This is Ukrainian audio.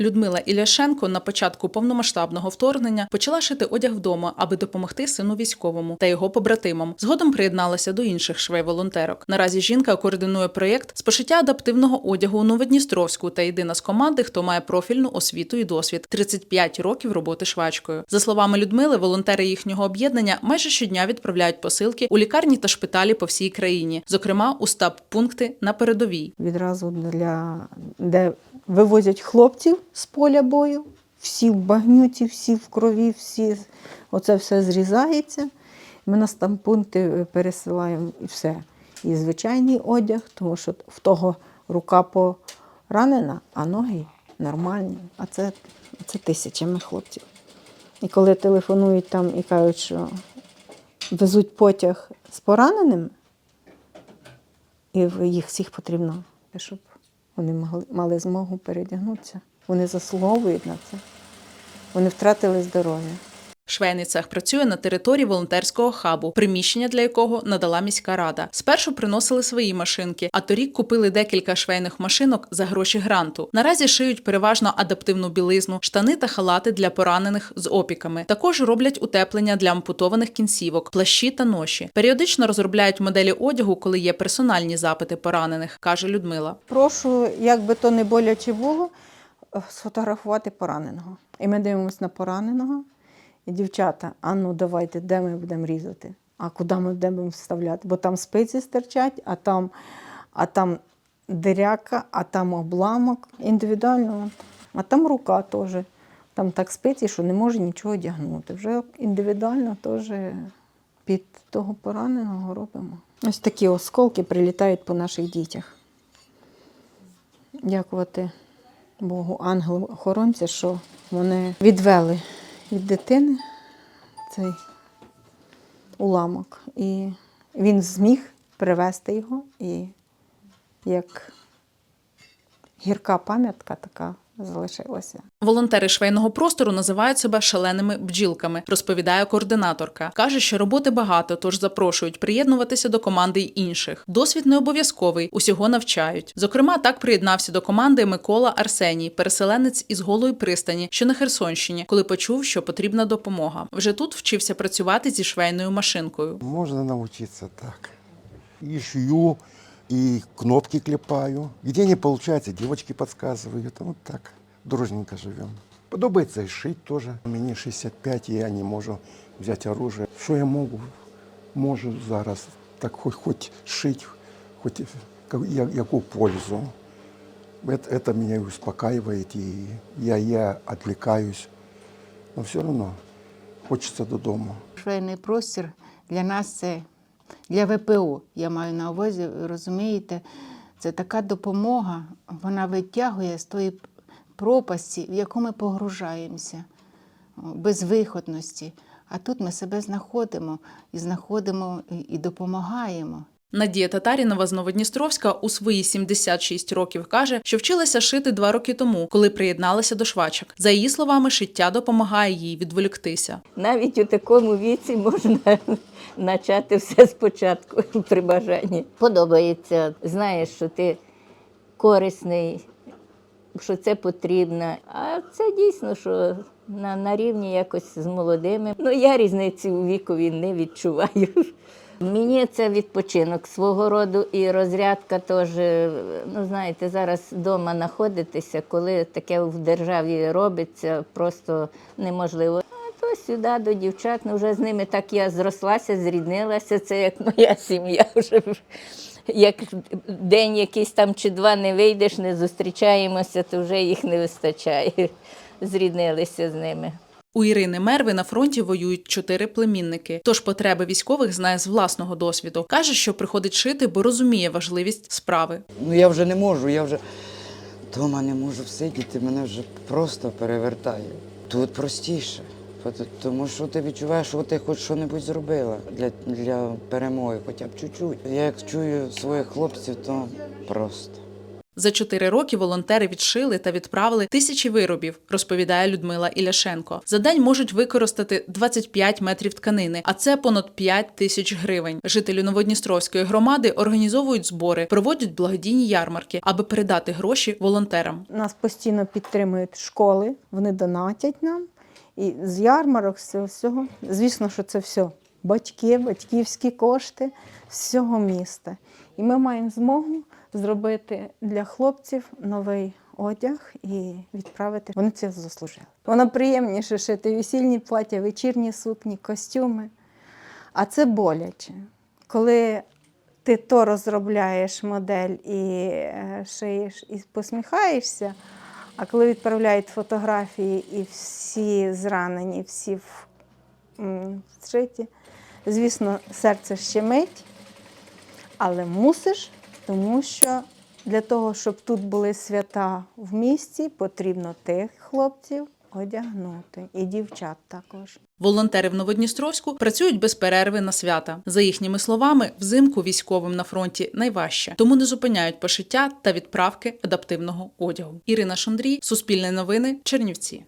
Людмила Іляшенко на початку повномасштабного вторгнення почала шити одяг вдома, аби допомогти сину військовому та його побратимам. Згодом приєдналася до інших швей-волонтерок. Наразі жінка координує проєкт з пошиття адаптивного одягу у Новодністровську та єдина з команди, хто має профільну освіту і досвід 35 років роботи швачкою. За словами Людмили, волонтери їхнього об'єднання майже щодня відправляють посилки у лікарні та шпиталі по всій країні, зокрема у стаб пункти на передовій. відразу для де вивозять хлопців з поля бою, всі в багнюці, всі в крові, всі оце все зрізається. Ми на стампункти пересилаємо і все. І звичайний одяг, тому що в того рука поранена, а ноги нормальні. А це, це тисячами хлопців. І коли телефонують там і кажуть, що везуть потяг з пораненими, і їх всіх потрібно, щоб вони могли, мали змогу передягнутися. Вони заслуговують на це. Вони втратили здоров'я. Швейний цех працює на території волонтерського хабу, приміщення для якого надала міська рада. Спершу приносили свої машинки, а торік купили декілька швейних машинок за гроші гранту. Наразі шиють переважно адаптивну білизну, штани та халати для поранених з опіками. Також роблять утеплення для ампутованих кінцівок, плащі та ноші. Періодично розробляють моделі одягу, коли є персональні запити поранених, каже Людмила. Прошу, як би то не боляче було, е, сфотографувати пораненого. І ми дивимося на пораненого. Дівчата, а ну давайте, де ми будемо різати? А куди ми будемо вставляти? Бо там спиці стирчать, а там, а там диряка, а там обламок індивідуально. А там рука теж. Там так спиці, що не може нічого одягнути. Вже індивідуально теж під того пораненого робимо. Ось такі осколки прилітають по наших дітях. Дякувати Богу, ангелу-охоронця, що вони відвели від дитини цей уламок. І він зміг привезти його, і як гірка пам'ятка така залишилася. Волонтери швейного простору називають себе шаленими бджілками, розповідає координаторка. Каже, що роботи багато, тож запрошують приєднуватися до команди й інших. Досвід не обов'язковий, усього навчають. Зокрема, так приєднався до команди Микола Арсеній, переселенець із голої пристані, що на Херсонщині, коли почув, що потрібна допомога. Вже тут вчився працювати зі швейною машинкою. Можно научиться так. И шью, и кнопки клепаю. Где не получается, девочки подсказывают. А вот так дружненько живем. Подобається і шить теж. Мені 65, і я не можу взяти оружие. Що я можу? Можу зараз так хоч, хоч шить, хоч ка- я- яку пользу. Это, это меня и успокаивает, и я, я отвлекаюсь. Но все равно хочеться додому. Швейний простір для нас це для ВПО. Я маю на увазі, розумієте, це така допомога, вона витягує з тої пропасті, в яку ми погружаємося, безвиходності. А тут ми себе знаходимо і знаходимо і допомагаємо. Надія Татарінова з Новодністровська у свої 76 років каже, що вчилася шити два роки тому, коли приєдналася до швачок. За її словами, шиття допомагає їй відволіктися. Навіть у такому віці можна почати все спочатку при бажанні. Подобається, знаєш, що ти корисний, що це потрібно. А це дійсно, що на, на рівні якось з молодими. Ну, я різниці у вікові не відчуваю. Мені це відпочинок свого роду і розрядка теж. Ну, знаєте, зараз вдома знаходитися, коли таке в державі робиться, просто неможливо. А то сюди до дівчат, ну вже з ними так я зрослася, зріднилася. Це як моя сім'я вже. Як день якийсь там чи два не вийдеш, не зустрічаємося, то вже їх не вистачає. Зріднилися з ними. У Ірини Мерви на фронті воюють чотири племінники. Тож потреби військових знає з власного досвіду. каже, що приходить шити, бо розуміє важливість справи. Ну я вже не можу, я вже вдома не можу всидіти, мене вже просто перевертає. Тут простіше, тому що ти відчуваєш, що ти хоч щось зробила для, для перемоги, хоча б чуть-чуть. Я як чую своїх хлопців, то просто. За чотири роки волонтери відшили та відправили тисячі виробів, розповідає Людмила Іляшенко. За день можуть використати 25 метрів тканини, а це понад 5 тисяч гривень. Жителі Новодністровської громади організовують збори, проводять благодійні ярмарки, аби передати гроші волонтерам. Нас постійно підтримують школи, вони донатять нам. І з ярмарок, з цього всього. Звісно, що це все батьки, батьківські кошти всього міста. І ми маємо змогу зробити для хлопців новий одяг і відправити. Вони це заслужили. Воно приємніше шити весільні плаття, вечірні сукні, костюми. А це боляче. Коли ти то розробляєш модель і е, шиєш і посміхаєшся, а коли відправляють фотографії і всі зранені, всі в м, звісно, серце щемить, але мусиш, тому що для того, щоб тут були свята в місті, потрібно тих хлопців одягнути, і дівчат також. Волонтери в Новодністровську працюють без перерви на свята. За їхніми словами, взимку військовим на фронті найважче, тому не зупиняють пошиття та відправки адаптивного одягу. Ірина Шондрій, Суспільне новини, Чернівці.